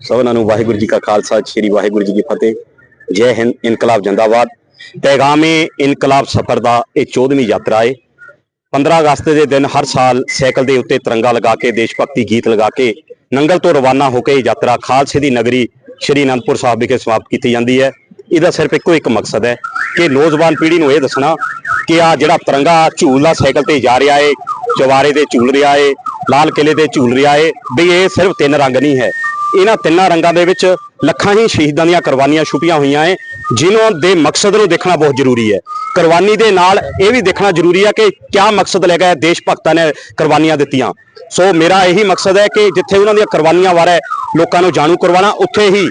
ਸਭਨਾਂ ਨੂੰ ਵਾਹਿਗੁਰੂ ਜੀ ਕਾ ਖਾਲਸਾ, ਸ੍ਰੀ ਵਾਹਿਗੁਰੂ ਜੀ ਕੀ ਫਤਿਹ। ਜੈ ਹਿੰਦ, ਇਨਕਲਾਬ ਜਿੰਦਾਬਾਦ। ਪੈਗਾਮੇ ਇਨਕਲਾਬ ਸਫਰ ਦਾ ਇਹ 14ਵੀਂ ਯਾਤਰਾ ਹੈ 15 ਅਗਸਤ ਦੇ ਦਿਨ ਹਰ ਸਾਲ ਸਾਈਕਲ ਦੇ ਉੱਤੇ ਤਿਰੰਗਾ ਲਗਾ ਕੇ ਦੇਸ਼ ਭਗਤੀ ਗੀਤ ਲਗਾ ਕੇ, ਨੰਗਲ ਤੋਂ ਰਵਾਨਾ ਹੋ ਕੇ ਇਹ ਯਾਤਰਾ ਖਾਲਸੇ ਦੀ ਨਗਰੀ ਸ਼੍ਰੀ ਅਨੰਦਪੁਰ ਸਾਹਿਬ ਵਿਖੇ ਸਮਾਪਤ ਕੀਤੀ ਜਾਂਦੀ ਹੈ। ਇਹਦਾ ਸਿਰਫ ਇੱਕੋ ਇੱਕ ਮਕਸਦ ਹੈ ਕਿ ਨੌਜਵਾਨ ਪੀੜ੍ਹੀ ਨੂੰ ਇਹ ਦੱਸਣਾ ਕਿ ਆ ਜਿਹੜਾ ਤਿਰੰਗਾ ਝੂਲਦਾ ਸਾਈਕਲ ਤੇ ਜਾ ਰਿਹਾ ਏ ਚਵਾਰੇ ਤੇ ਝੂਲ ਰਿਹਾ ਏ, ਲਾਲ ਕਿਲੇ ਤੇ ਝੂਲ ਰਿਹਾ ਏ, ਵੀ ਇਹ ਸਿਰਫ ਤਿੰਨ ਰੰਗ ਨਹੀਂ ਹੈ। ਇਹਨਾਂ ਤਿੰਨਾਂ ਰੰਗਾਂ ਦੇ ਵਿੱਚ ਲੱਖਾਂ ਹੀ ਸ਼ਹੀਦਾਂ ਦੀਆਂ ਕੁਰਬਾਨੀਆਂ ਛੁਪੀਆਂ ਹੋਈਆਂ ਏ ਜਿਨ੍ਹਾਂ ਦੇ ਮਕਸਦ ਨੂੰ ਦੇਖਣਾ ਬਹੁਤ ਜ਼ਰੂਰੀ ਹੈ ਕੁਰਬਾਨੀ ਦੇ ਨਾਲ ਇਹ ਵੀ ਦੇਖਣਾ ਜ਼ਰੂਰੀ ਹੈ ਕਿ ਕਿਆ ਮਕਸਦ ਲੈ ਕੇ ਦੇਸ਼ ਭਗਤਾਂ ਨੇ ਕੁਰਬਾਨੀਆਂ ਦਿੱਤੀਆਂ। ਸੋ ਮੇਰਾ ਇਹੀ ਮਕਸਦ ਹੈ ਕਿ ਜਿੱਥੇ ਉਹਨਾਂ ਦੀਆਂ ਕੁਰਬਾਨੀਆਂ ਬਾਰੇ ਲੋਕਾਂ ਨੂੰ ਜਾਣੂ ਕਰਵਾਉਣਾ, ਉੱਥੇ ਹੀ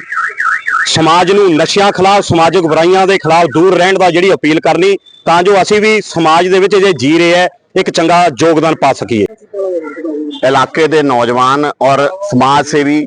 ਸਮਾਜ ਨੂੰ ਨਸ਼ਿਆਂ ਖਿਲਾਫ, ਸਮਾਜਿਕ ਬੁਰਾਈਆਂ ਦੇ ਖਿਲਾਫ ਦੂਰ ਰਹਿਣ ਦਾ ਜਿਹੜੀ ਅਪੀਲ ਕਰਨੀ, ਤਾਂ ਜੋ ਅਸੀਂ ਵੀ ਸਮਾਜ ਦੇ ਵਿੱਚ ਜੇ ਜੀ ਰਹੇ ਹੈ ਇੱਕ ਚੰਗਾ ਯੋਗਦਾਨ ਪਾ ਸਕੀਏ। ਇਲਾਕੇ ਦੇ ਨੌਜਵਾਨ ਔਰ ਸਮਾਜ ਸੇਵੀ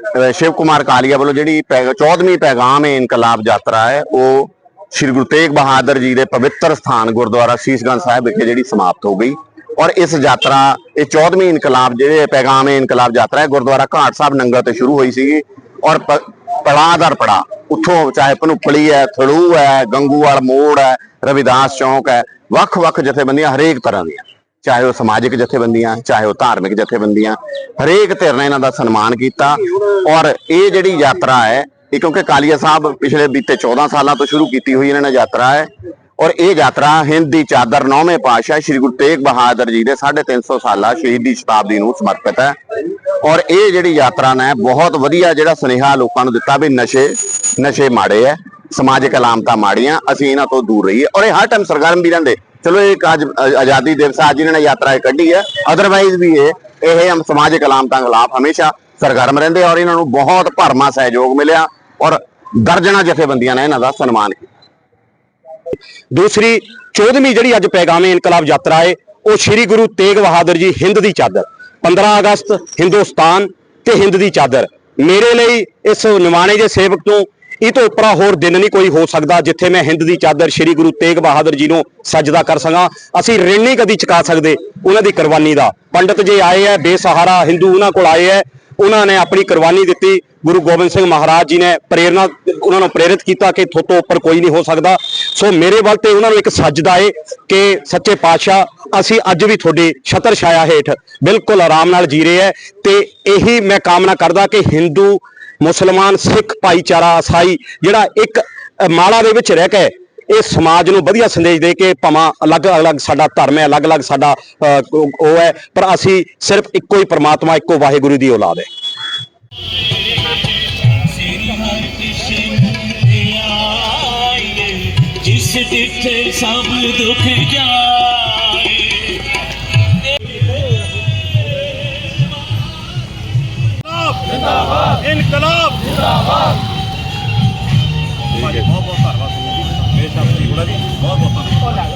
ਅਹ ਸ਼ਿਵ ਕੁਮਾਰ ਕਾਲੀਆ ਵੱਲੋਂ ਜਿਹੜੀ 14ਵੀਂ ਪੈਗਾਮ ਏ ਇਨਕਲਾਬ ਯਾਤਰਾ ਹੈ, ਉਹ ਸ੍ਰੀ ਗੁਰੂ ਤੇਗ ਬਹਾਦਰ ਜੀ ਦੇ ਪਵਿੱਤਰ ਸਥਾਨ ਗੁਰਦੁਆਰਾ ਸ਼ੀਸ਼ਗੰਜ ਸਾਹਿਬ ਵਿਖੇ ਜਿਹੜੀ ਸਮਾਪਤ ਹੋ ਗਈ। ਔਰ ਇਸ ਯਾਤਰਾ, ਇਹ 14ਵੀਂ ਇਨਕਲਾਬ ਜਿਹੜੇ ਪੈਗਾਮ ਏ ਇਨਕਲਾਬ ਯਾਤਰਾ ਹੈ, ਗੁਰਦੁਆਰਾ ਘਾਟ ਸਾਹਿਬ ਨੰਗਲ ਤੇ ਸ਼ੁਰੂ ਹੋਈ ਸੀਗੀ। ਔਰ ਪ- ਪੜਾਅ ਦਰ ਪੜਾਅ, ਉੱਥੋਂ ਚਾਹੇ ਭਨੂਪਲੀ ਹੈ, ਥੜੂ ਹੈ, ਗੰਗੂਵਾਲ ਮੋੜ ਹੈ, ਰਵਿਦਾਸ ਚੌਂਕ ਹੈ, ਵੱਖ-ਵੱਖ ਜਥੇਬੰਦੀਆਂ ਹਰੇਕ ਤਰ੍ਹਾਂ ਦੀਆਂ। ਚਾਹੇ ਉਹ ਸਮਾਜਿਕ ਜਥੇਬੰਦੀਆਂ, ਚਾਹੇ ਉਹ ਧਾਰਮਿਕ ਜਥੇਬੰਦੀਆਂ, ਹਰੇਕ ਧਿਰ ਨੇ ਇਹਨਾਂ ਦਾ ਸਨਮਾਨ ਕੀਤਾ। ਔਰ ਇਹ ਜਿਹੜੀ ਯਾਤਰਾ ਹੈ, ਇਹ ਕਿਉਂਕਿ ਕਾਲੀਆ ਸਾਹਿਬ ਪਿਛਲੇ ਬੀਤੇ 14 ਸਾਲਾਂ ਤੋਂ ਸ਼ੁਰੂ ਕੀਤੀ ਹੋਈ ਇਹਨਾਂ ਨੇ ਯਾਤਰਾ ਹੈ, ਔਰ ਇਹ ਯਾਤਰਾ ਹਿੰਦ ਦੀ ਚਾਦਰ ਨੌਵੇਂ ਪਾਤਸ਼ਾਹ ਸ੍ਰੀ ਗੁਰੂ ਤੇਗ ਬਹਾਦਰ ਜੀ ਦੇ 350 ਸਾਲਾ ਸ਼ਹੀਦੀ ਸ਼ਤਾਬਦੀ ਨੂੰ ਸਮਰਪਿਤ ਹੈ। ਔਰ ਇਹ ਜਿਹੜੀ ਯਾਤਰਾ ਨੇ ਬਹੁਤ ਵਧੀਆ ਜਿਹੜਾ ਸੁਨੇਹਾ ਲੋਕਾਂ ਨੂੰ ਦਿੱਤਾ ਵੀ ਨਸ਼ੇ ਨਸ਼ੇ ਮਾੜੇ ਐ ਸਮਾਜਿਕ ਅਲਾਮਤਾਂ ਮਾੜੀਆਂ, ਅਸੀਂ ਇਹਨਾਂ ਤੋਂ ਦੂਰ ਰਹੀਏ। ਔਰ ਇਹ ਹਰ ਟਾਈਮ ਸਰਗਰਮ ਵੀ ਰਹਿੰਦੇ। ਚਲੋ ਇਹ ਅੱਜ ਆਜ਼ਾਦੀ ਦਿਵਸ ਆ, ਜਿਨ੍ਹਾਂ ਨੇ ਯਾਤਰਾ ਕੱਢੀ ਹੈ ਅਦਰਵਾਈਜ਼ ਵੀ ਇਹ ਇਹ ਹਮ ਸਮਾਜਿਕ ਅਲਾਮਤਾਂ ਖਿਲਾਫ ਹਮੇਸ਼ਾ ਸਰਗਰਮ ਰਹਿੰਦੇ ਔਰ ਇਹਨਾਂ ਨੂੰ ਬਹੁਤ ਭਰਮਾ ਸਹਿਯੋਗ ਮਿਲਿਆ ਔਰ ਦਰਜਨਾਂ ਜਥੇਬੰਦੀਆਂ ਨੇ ਇਹਨਾਂ ਦਾ ਸਨਮਾਨ ਕੀਤਾ। ਦੂਸਰੀ 14ਵੀਂ ਜਿਹੜੀ ਅੱਜ ਪੈਗਾਮੇ ਇਨਕਲਾਬ ਯਾਤਰਾ ਹੈ ਉਹ ਸ੍ਰੀ ਗੁਰੂ ਤੇਗ ਬਹਾਦਰ ਜੀ ਹਿੰਦ ਦੀ ਚਾਦਰ 15 ਅਗਸਤ ਹਿੰਦੁਸਤਾਨ ਤੇ ਹਿੰਦ ਦੀ ਚਾਦਰ। ਮੇਰੇ ਲਈ ਇਸ ਨਿਮਾਣੇ ਦੇ ਸੇਵਕ ਤੋਂ ਇਹ ਤੋਂ ਉੱਪਰਾ ਹੋਰ ਦਿਨ ਨਹੀਂ ਕੋਈ ਹੋ ਸਕਦਾ ਜਿੱਥੇ ਮੈਂ ਹਿੰਦ ਦੀ ਚਾਦਰ ਸ੍ਰੀ ਗੁਰੂ ਤੇਗ ਬਹਾਦਰ ਜੀ ਨੂੰ ਸਜਦਾ ਕਰ ਸਕਾਂ। ਅਸੀਂ ਰਿਣ ਨਹੀਂ ਕਦੀ ਚੁਕਾ ਸਕਦੇ ਉਹਨਾਂ ਦੀ ਕੁਰਬਾਨੀ ਦਾ। ਪੰਡਤ ਜੀ ਆਏ ਹੈ ਬੇਸਹਾਰਾ ਹਿੰਦੂ ਉਹਨਾਂ ਕੋਲ ਆਏ ਹੈ ਉਹਨਾਂ ਨੇ ਆਪਣੀ ਕੁਰਬਾਨੀ ਦਿੱਤੀ। ਗੁਰੂ ਗੋਬਿੰਦ ਸਿੰਘ ਮਹਾਰਾਜ ਜੀ ਨੇ ਪ੍ਰੇਰਣਾ ਉਹਨਾਂ ਨੂੰ ਪ੍ਰੇਰਿਤ ਕੀਤਾ ਕਿ ਥੋਤੋਂ ਉੱਪਰ ਕੋਈ ਨਹੀਂ ਹੋ ਸਕਦਾ। ਸੋ ਮੇਰੇ ਵੱਲ ਤੇ ਉਹਨਾਂ ਨੂੰ ਇੱਕ ਸੱਜਦਾ ਏ ਕਿ ਸੱਚੇ ਪਾਤਸ਼ਾਹ, ਅਸੀਂ ਅੱਜ ਵੀ ਤੁਹਾਡੀ ਛਤਰ ਛਾਇਆ ਹੇਠ ਬਿਲਕੁਲ ਆਰਾਮ ਨਾਲ ਜੀ ਰਹੇ ਹੈ ਤੇ ਇਹੀ ਮੈਂ ਕਾਮਨਾ ਕਰਦਾ ਕਿ ਹਿੰਦੂ ਮੁਸਲਮਾਨ ਸਿੱਖ ਭਾਈਚਾਰਾ ਈਸਾਈ ਜਿਹੜਾ ਇੱਕ ਮਾਲਾ ਦੇ ਵਿੱਚ ਰਹਿ ਕੇ ਇਹ ਸਮਾਜ ਨੂੰ ਵਧੀਆ ਸੰਦੇਸ਼ ਦੇ ਕੇ ਭਾਵਾਂ ਅਲੱਗ-ਅਲੱਗ ਸਾਡਾ ਧਰਮ ਹੈ ਅਲੱਗ-ਅਲੱਗ ਸਾਡਾ ਉਹ ਹੈ, ਪਰ ਅਸੀਂ ਸਿਰਫ ਇੱਕੋ ਹੀ ਪ੍ਰਮਾਤਮਾ, ਇੱਕੋ ਵਾਹਿਗੁਰੂ ਦੀ ਔਲਾਦ ਹੈ। ਜਿਸ ਦਿੱਤੇ ਸਭ ਦੁੱਖ ਜਾਏ ਜਿੰਦਾਬਾਦ। ਇਨਕਲਾਬ। ਜਿੰਦਾਬਾਦ। ਬਹੁਤ ਬਹੁਤ ਧੰਨਵਾਦ। ਮੇਰੇ ਸਾਹਿਬ ਜੀ ਥੋੜਾ ਜੀ ਬਹੁਤ ਬਹੁਤ ਧੰਨਵਾਦ।